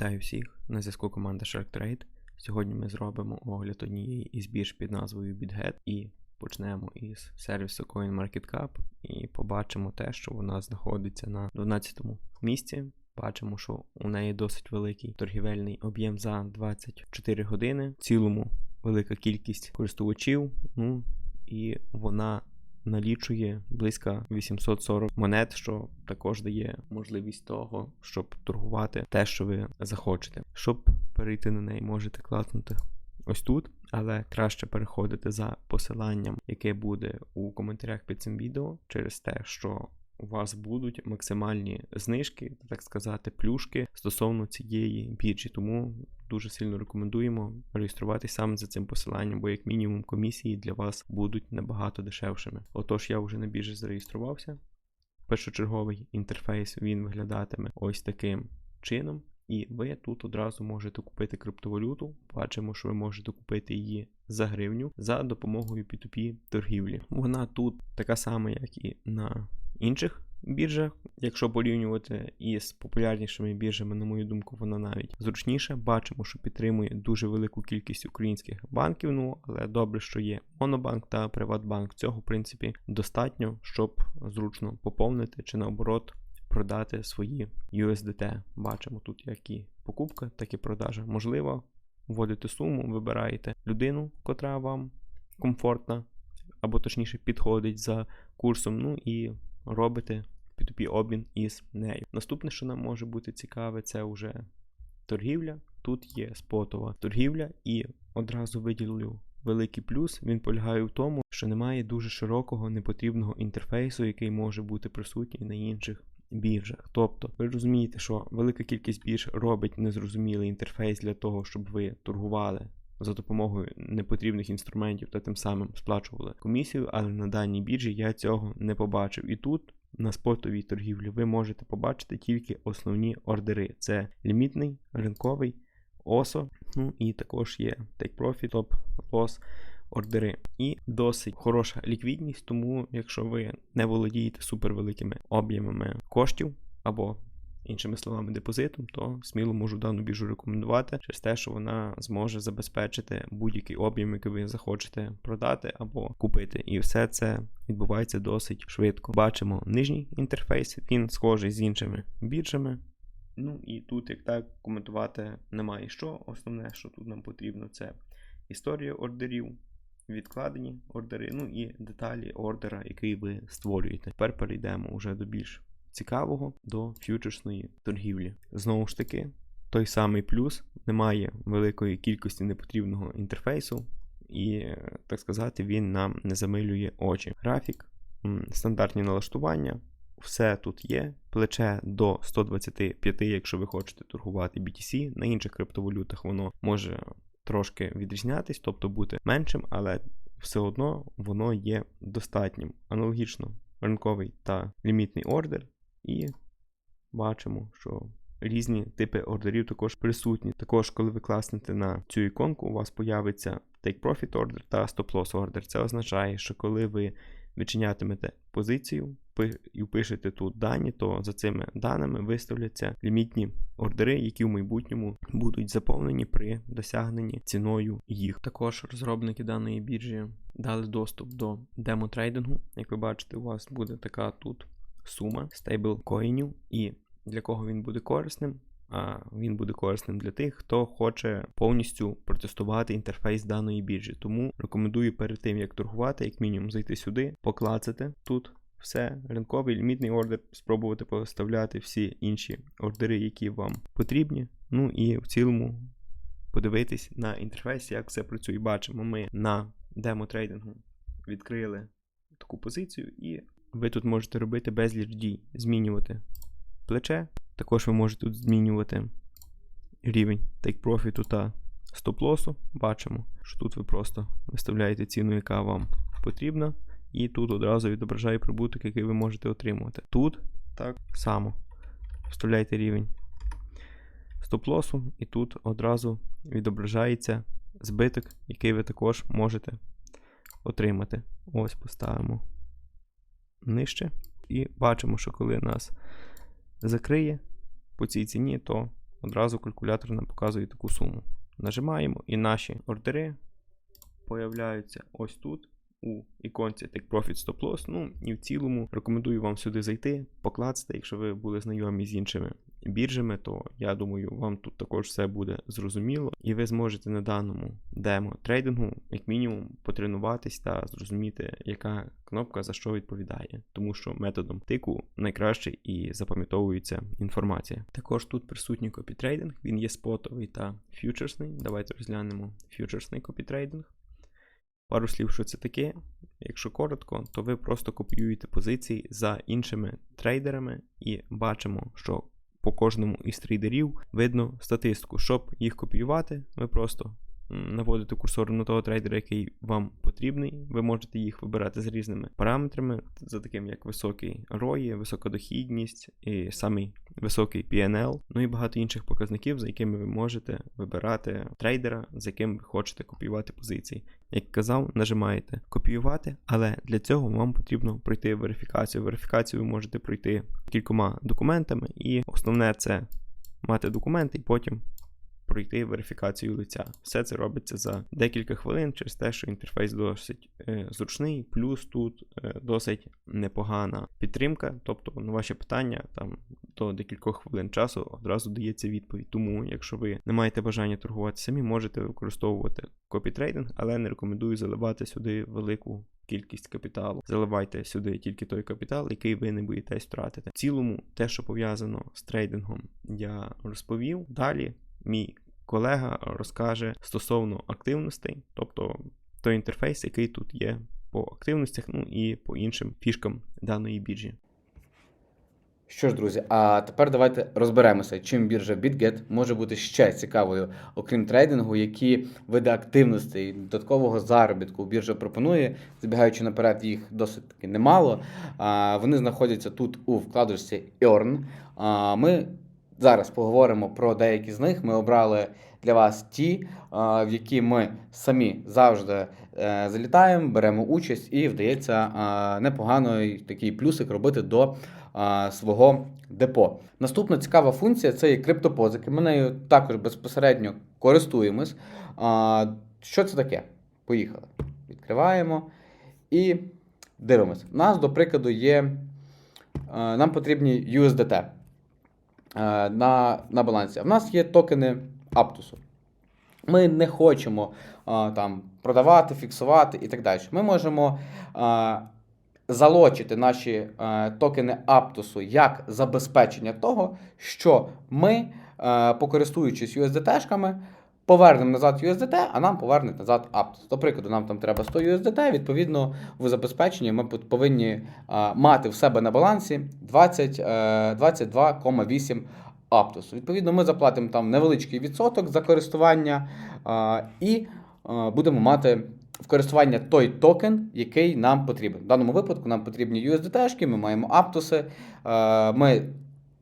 Вітаю всіх! На зв'язку команда Shark Trade. Сьогодні ми зробимо огляд однієї із бірж під назвою BitGet і почнемо із сервісу CoinMarketCap і побачимо те, що вона знаходиться на 12 місці. Бачимо, що у неї досить великий торгівельний об'єм за 24 години. В цілому велика кількість користувачів. Ну і вона налічує близько 840 монет, що також дає можливість того, щоб торгувати те, що ви захочете. Щоб перейти на неї, можете класнути ось тут, але краще переходити за посиланням, яке буде у коментарях під цим відео, через те, що у вас будуть максимальні знижки, так сказати, плюшки стосовно цієї біржі. Тому дуже сильно рекомендуємо реєструватися саме за цим посиланням, бо як мінімум комісії для вас будуть набагато дешевшими. Отож, я вже на біржі зареєструвався. Першочерговий інтерфейс він виглядатиме ось таким чином. І ви тут одразу можете купити криптовалюту. Бачимо, що ви можете купити її за гривню за допомогою P2P торгівлі. Вона тут така сама, як і на інших біржах. Якщо порівнювати із популярнішими біржами, на мою думку, вона навіть зручніше. Бачимо, що підтримує дуже велику кількість українських банків. Ну але добре, що є Монобанк та Приватбанк. Цього в принципі достатньо, щоб зручно поповнити чи наоборот. Продати свої USDT. Бачимо тут як і покупка, так і продажа. Можливо, вводите суму, вибираєте людину, котра вам комфортна, або точніше підходить за курсом. Ну і робите P2P обмін із нею. Наступне, що нам може бути цікаве, це вже торгівля. Тут є спотова торгівля, і одразу виділю великий плюс. Він полягає в тому, що немає дуже широкого непотрібного інтерфейсу, який може бути присутній на інших. Біржах. Тобто, ви розумієте, що велика кількість бірж робить незрозумілий інтерфейс для того, щоб ви торгували за допомогою непотрібних інструментів та тим самим сплачували комісію, але на даній біржі я цього не побачив. І тут на спотовій торгівлі ви можете побачити тільки основні ордери: це лімітний, ринковий, OSO, ну і також є Take Profit, Top Loss ордери. І досить хороша ліквідність, тому якщо ви не володієте супервеликими об'ємами коштів або іншими словами, депозитом, то сміло можу дану біржу рекомендувати через те, що вона зможе забезпечити будь-який об'єм, який ви захочете продати або купити. І все це відбувається досить швидко. Бачимо нижній інтерфейс, він схожий з іншими біржами. Ну і тут, як так, коментувати немає що. Основне, що тут нам потрібно, це історія ордерів. Відкладені ордери, ну і деталі ордера, який ви створюєте. Тепер перейдемо вже до більш цікавого до фьючерсної торгівлі. Знову ж таки, той самий плюс немає великої кількості непотрібного інтерфейсу, і, так сказати, він нам не замилює очі. Графік, стандартні налаштування. Все тут є, плече до 125, якщо ви хочете торгувати BTC. На інших криптовалютах воно може трошки відрізнятись, тобто бути меншим, але все одно воно є достатнім. Аналогічно ринковий та лімітний ордер. І бачимо, що різні типи ордерів також присутні. Також, коли ви класнете на цю іконку, у вас появиться Take Profit Order та Stop Loss Order. Це означає, що коли ви відчинятимете позицію і впишете тут дані, то за цими даними виставляться лімітні ордери, які в майбутньому будуть заповнені при досягненні ціною їх. Також розробники даної біржі дали доступ до демо-трейдингу. Як ви бачите, у вас буде така тут сума стейблкоїнів, і для кого він буде корисним. А він буде корисним для тих, хто хоче повністю протестувати інтерфейс даної біржі. Тому рекомендую перед тим, як торгувати, як мінімум зайти сюди, поклацати тут все, ринковий лімітний ордер, спробувати поставляти всі інші ордери, які вам потрібні. Ну і в цілому подивитись на інтерфейс, як все працює. Бачимо, ми на демо-трейдингу відкрили таку позицію і ви тут можете робити безліч дій, змінювати плече. Також ви можете тут змінювати рівень take-профіту та стоп-лосу. Бачимо, що тут ви просто виставляєте ціну, яка вам потрібна. І тут одразу відображає прибуток, який ви можете отримувати. Тут так само вставляєте рівень стоп-лосу, і тут одразу відображається збиток, який ви також можете отримати. Ось поставимо нижче. І бачимо, що коли нас закриє по цій ціні, то одразу калькулятор нам показує таку суму. Нажимаємо, і наші ордери появляються ось тут. У іконці Take Profit Stop Loss. Ну і в цілому рекомендую вам сюди зайти, покласти. Якщо ви були знайомі з іншими біржами, то я думаю, вам тут також все буде зрозуміло, і ви зможете на даному демо трейдингу, як мінімум, потренуватись та зрозуміти, яка кнопка за що відповідає, тому що методом тику найкраще і запам'ятовується інформація. Також тут присутній копітрейдинг, він є спотовий та фьючерсний. Давайте розглянемо фьючерсний копітрейдинг. Пару слів, що це таке. Якщо коротко, то ви просто копіюєте позиції за іншими трейдерами і бачимо, що по кожному із трейдерів видно статистику. Щоб їх копіювати, ми просто м, наводите курсор на того трейдера, який вам потрібний. Ви можете їх вибирати з різними параметрами, за таким як високий ROI, висока дохідність і самий високий PNL, ну і багато інших показників, за якими ви можете вибирати трейдера, з яким ви хочете копіювати позиції. Як казав, нажимаєте копіювати, але для цього вам потрібно пройти верифікацію. Верифікацію ви можете пройти кількома документами, і основне це мати документи і потім пройти верифікацію лиця. Все це робиться за декілька хвилин через те, що інтерфейс досить е, зручний, плюс тут е, досить непогана підтримка. Тобто на ваші питання там до декількох хвилин часу одразу дається відповідь. Тому, якщо ви не маєте бажання торгувати самі, можете використовувати копітрейдинг, але не рекомендую заливати сюди велику. Кількість капіталу. Заливайте сюди тільки той капітал, який ви не боїтесь втратити. В цілому, те, що пов'язано з трейдингом, я розповів. Далі мій колега розкаже стосовно активностей, тобто той інтерфейс, який тут є по активностях, ну і по іншим фішкам даної біржі. Що ж, друзі, а тепер давайте розберемося, чим біржа BitGet може бути ще цікавою, окрім трейдингу, які види активностей, додаткового заробітку біржа пропонує, забігаючи наперед, їх досить таки немало. Вони знаходяться тут у вкладочці Earn. Ми зараз поговоримо про деякі з них. Ми обрали для вас ті, в які ми самі завжди е, залітаємо, беремо участь, і вдається а, непоганий такий плюсик робити до свого депо. Наступна цікава функція це є криптопозики. Ми нею також безпосередньо користуємось. Що це таке? Поїхали. Відкриваємо і дивимося. У нас, до прикладу, є. Нам потрібні USDT на, на балансі. В нас є токени Аптусу. Ми не хочемо а, там продавати, фіксувати і так далі. Ми можемо а, залочити наші токени Аптусу як забезпечення того, що ми, покористуючись USDT-шками, повернемо назад USDT, а нам повернуть назад Aptus. До прикладу, нам там треба 100 USDT, відповідно, в забезпеченні ми повинні мати в себе на балансі 20, е, 22,8 Aptus. Відповідно, ми заплатимо там невеличкий відсоток за користування і будемо мати в користування той токен, який нам потрібен. В даному випадку нам потрібні USDT-шки, ми маємо Aptus. А, ми,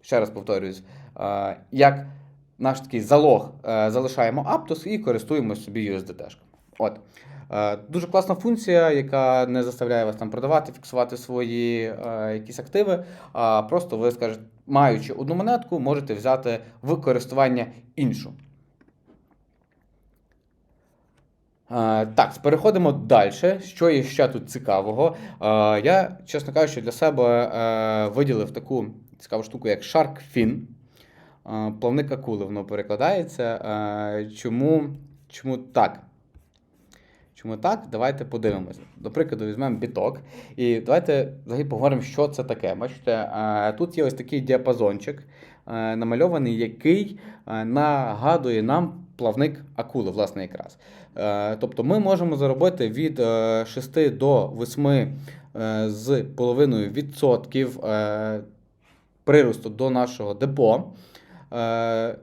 ще раз повторюсь, а, як наш такий залог е, залишаємо Aptus і користуємося собі USDT-шками. От. Е, Дуже класна функція, яка не заставляє вас там продавати, фіксувати свої е, якісь активи. А просто ви скажете, маючи одну монетку, можете взяти в користування іншу. Е, Так, переходимо далі. Що є ще тут цікавого? Е, Я, чесно кажучи, для себе е, виділив таку цікаву штуку, як Shark Fin. Е, Плавник акули воно перекладається. Е, Чому, чому так? Чому так? Давайте подивимося. До прикладу, візьмемо біток. І давайте взагалі поговоримо, що це таке. Бачите, е, тут є ось такий діапазончик е, намальований, який е, нагадує нам плавник акули, власне, якраз. Е, Тобто ми можемо заробити від е, 6 до 8 е, з половиною відсотків е, приросту до нашого депо е,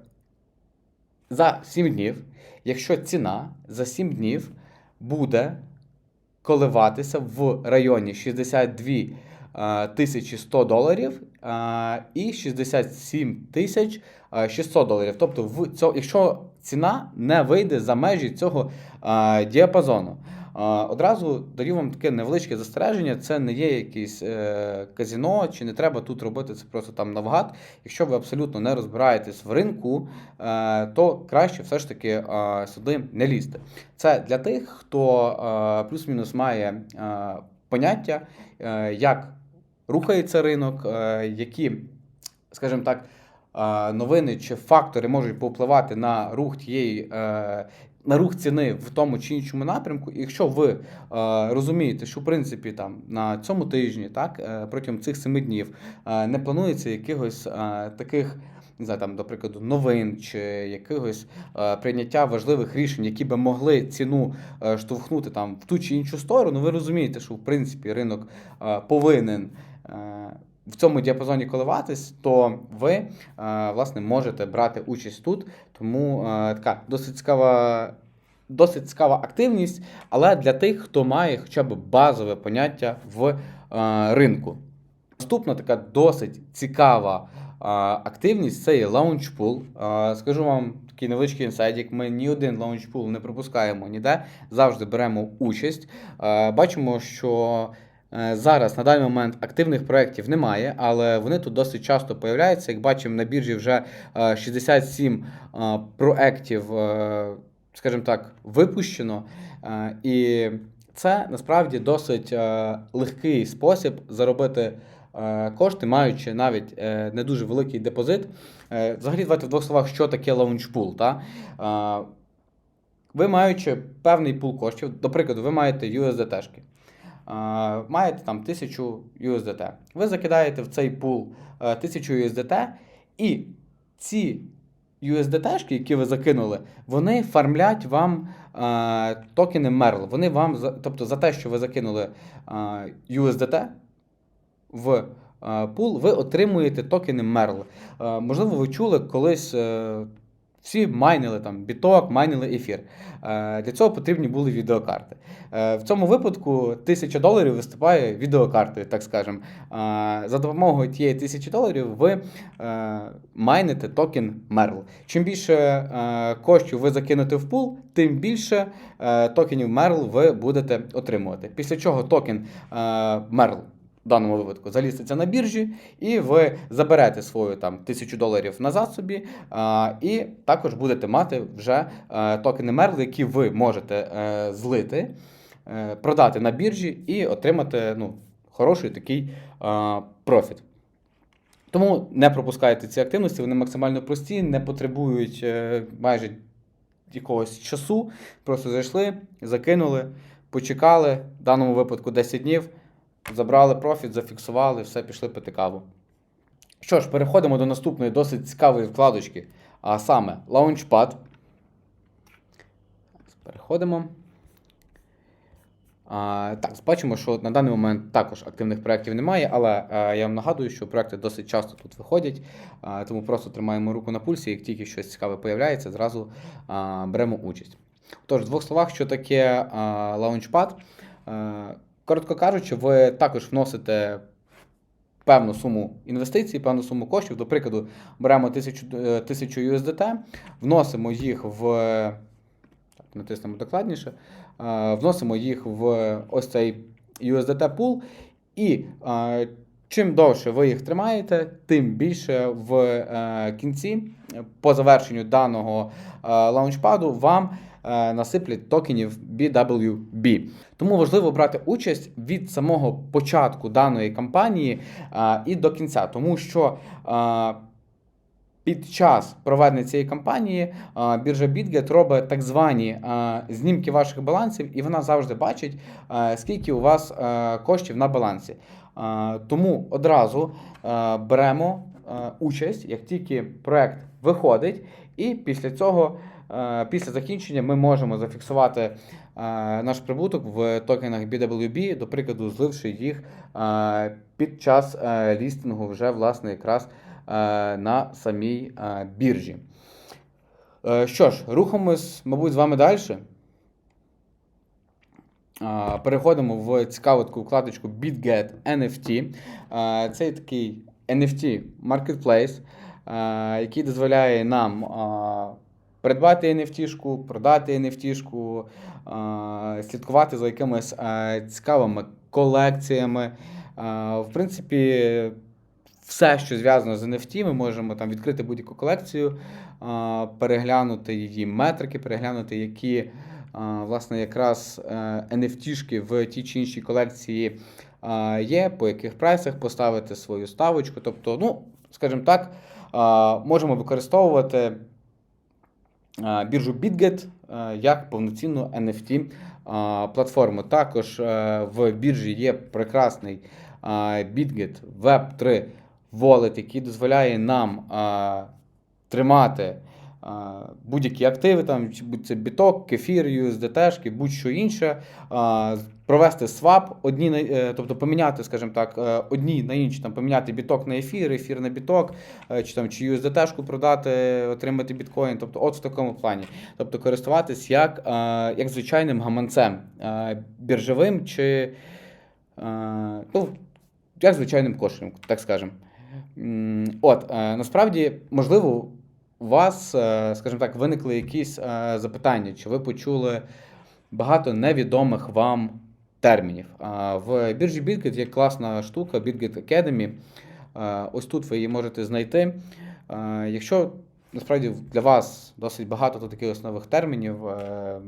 за 7 днів, якщо ціна за 7 днів буде коливатися в районі 62 е, тисячі 100 доларів е, і 67 тисяч е, 600 доларів. Тобто, в цьо, якщо ціна не вийде за межі цього діапазону. Одразу даю вам таке невеличке застереження. Це не є якийсь е, казіно, чи не треба тут робити це просто там навгад. Якщо ви абсолютно не розбираєтесь в ринку, е, то краще все ж таки е, сюди не лізти. Це для тих, хто плюс-мінус має поняття, як рухається ринок, які, скажімо так, новини чи фактори можуть повпливати на рух тієї. На рух ціни в тому чи іншому напрямку, і якщо ви е, розумієте, що в принципі там на цьому тижні, так е, протягом цих семи днів е, не планується якихось е, таких, не знаю, там, до прикладу, новин чи якихось е, прийняття важливих рішень, які би могли ціну е, штовхнути там в ту чи іншу сторону, ви розумієте, що в принципі ринок е, повинен. е, В цьому діапазоні коливатись, то ви е, власне можете брати участь тут. Тому е, така досить цікава, досить цікава активність, але для тих, хто має хоча б базове поняття в е, ринку. Наступна така досить цікава е, активність це є лаунчпул. Е, Скажу вам такий невеличкий інсайд, як ми ні один лаунчпул не пропускаємо ніде, завжди беремо участь. Е, Бачимо, що зараз на даний момент активних проєктів немає, але вони тут досить часто появляються. Як бачимо, на біржі вже е, 67 е, проєктів, е, скажімо так, випущено. Е, І це насправді досить е, легкий спосіб заробити е, кошти, маючи навіть е, не дуже великий депозит. Е, Взагалі, давайте в двох словах, що таке лаунчпул. Та? Е, Ви маючи певний пул коштів, до прикладу, ви маєте USDT-шки. Е, Маєте там 1000 USDT. Ви закидаєте в цей пул е, 1000 USDT, і ці USDT-шки, які ви закинули, вони фармлять вам е, токени Merl. Вони вам, тобто за те, що ви закинули е, USDT в е, пул, ви отримуєте токени Merl. Е, можливо, ви чули колись. Е, всі майнили там біток, майнили ефір. Е, Для цього потрібні були відеокарти. Е, В цьому випадку 1000 доларів виступає відеокартою, так скажемо. Е, За допомогою тієї 1000 доларів ви майните токен Merl. Чим більше коштів ви закинете в пул, тим більше токенів Merl ви будете отримувати. Після чого токен Merl в даному випадку заліститься на біржі, і ви заберете свою там тисячу доларів назад собі, а, і також будете мати вже е, токени Merl, які ви можете е, злити, е, продати на біржі і отримати ну, хороший такий е, профіт. Тому не пропускайте ці активності, вони максимально прості, не потребують майже якогось часу. Просто зайшли, закинули, почекали, в даному випадку 10 днів, забрали профіт, зафіксували, все, пішли пити каву. Що ж, переходимо до наступної досить цікавої вкладочки, а саме Launchpad. Переходимо. А, так, бачимо, що на даний момент також активних проєктів немає, але е, я вам нагадую, що проекти досить часто тут виходять, е, тому просто тримаємо руку на пульсі, як тільки щось цікаве появляється, зразу е, беремо участь. Тож, в двох словах, що таке е, Launchpad? Е, коротко кажучи, ви також вносите певну суму інвестицій, певну суму коштів. До прикладу, беремо 1000, е, 1000 USDT, вносимо їх в. Так, натиснемо докладніше. е, Вносимо їх в ось цей USDT пул, і е, чим довше ви їх тримаєте, тим більше в е, кінці, е, по завершенню даного е, лаунчпаду, вам е, насиплять токенів BWB. Тому важливо брати участь від самого початку даної кампанії е, і до кінця, тому що е, під час проведення цієї кампанії е, біржа BitGet робить так звані е, знімки ваших балансів, і вона завжди бачить, е, скільки у вас е, коштів на балансі. Е, Тому одразу е, беремо е, участь, як тільки проект виходить, і після цього, е, після закінчення, ми можемо зафіксувати е, наш прибуток в токенах BWB, до прикладу, зливши їх е, під час е, лістингу вже власне якраз е, на самій е, біржі. Е, Що ж, рухаємось, мабуть, з вами далі. Е, Переходимо в цікаву таку вкладочку BitGet NFT. Е, Це такий NFT Marketplace, е, який дозволяє нам е, придбати NFT-шку, продати е, слідкувати за якимись е, цікавими колекціями. Е, В принципі, все, що зв'язано з NFT, ми можемо там відкрити будь-яку колекцію, переглянути її метрики, переглянути, які власне якраз е, NFT-шки в тій чи іншій колекції є, по яких прайсах поставити свою ставочку. Тобто, ну, скажімо так, можемо використовувати біржу BitGet як повноцінну NFT платформу. Також е, в біржі є прекрасний BitGet Web3 Wallet, який дозволяє нам тримати будь-які активи, там, будь це біток, кефір, USDT, будь-що інше, провести свап, одні, е, тобто поміняти, скажімо так, е, одні на інші, там, поміняти біток на ефір, ефір на біток, е, чи, там, чи USDT продати, отримати біткоін, тобто от в такому плані. Тобто користуватись як, як звичайним гаманцем біржовим чи ну, як звичайним кошелем, так скажемо. От, насправді, можливо, у вас, е, скажімо так, виникли якісь е, запитання, чи ви почули багато невідомих вам термінів. В біржі BitGet є класна штука, BitGet Academy. Е, Ось тут ви її можете знайти. Е, Якщо насправді для вас досить багато тут таких нових термінів, е,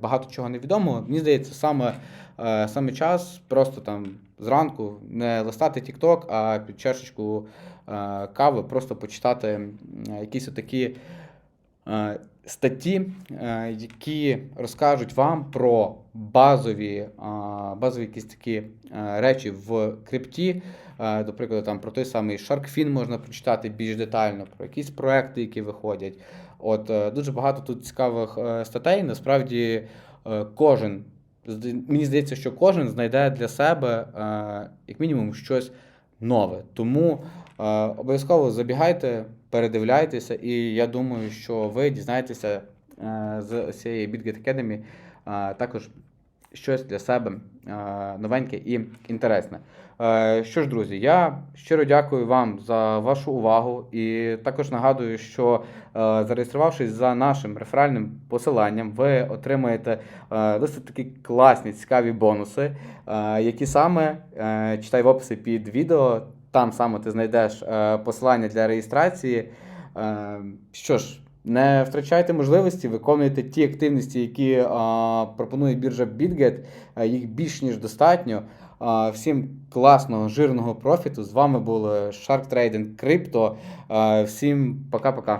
багато чого невідомого, мені здається, саме, е, саме час просто там зранку не листати TikTok, а під чашечку е, кави просто почитати якісь отакі е, статті, е, які розкажуть вам про базові, е, базові якісь такі е, речі в крипті. Е, До прикладу, там про той самий SharkFin можна прочитати більш детально, про якісь проекти, які виходять. От е, дуже багато тут цікавих е, статей. Насправді е, кожен, мені здається, що кожен знайде для себе е, як мінімум щось нове. Тому е, обов'язково забігайте, передивляйтеся, і я думаю, що ви дізнаєтеся е, з цієї BitGet Academy е, також щось для себе е, новеньке і інтересне. Е, Що ж, друзі, я щиро дякую вам за вашу увагу і також нагадую, що е, зареєструвавшись за нашим реферальним посиланням, ви отримаєте е, досить такі класні, цікаві бонуси, які саме читай в описі під відео. Там саме ти знайдеш посилання для реєстрації. Що ж, не втрачайте можливості, виконуйте ті активності, які пропонує біржа BitGet. Їх більш ніж достатньо. Всім класного, жирного профіту. З вами були Shark Trading Crypto. Всім пока-пока.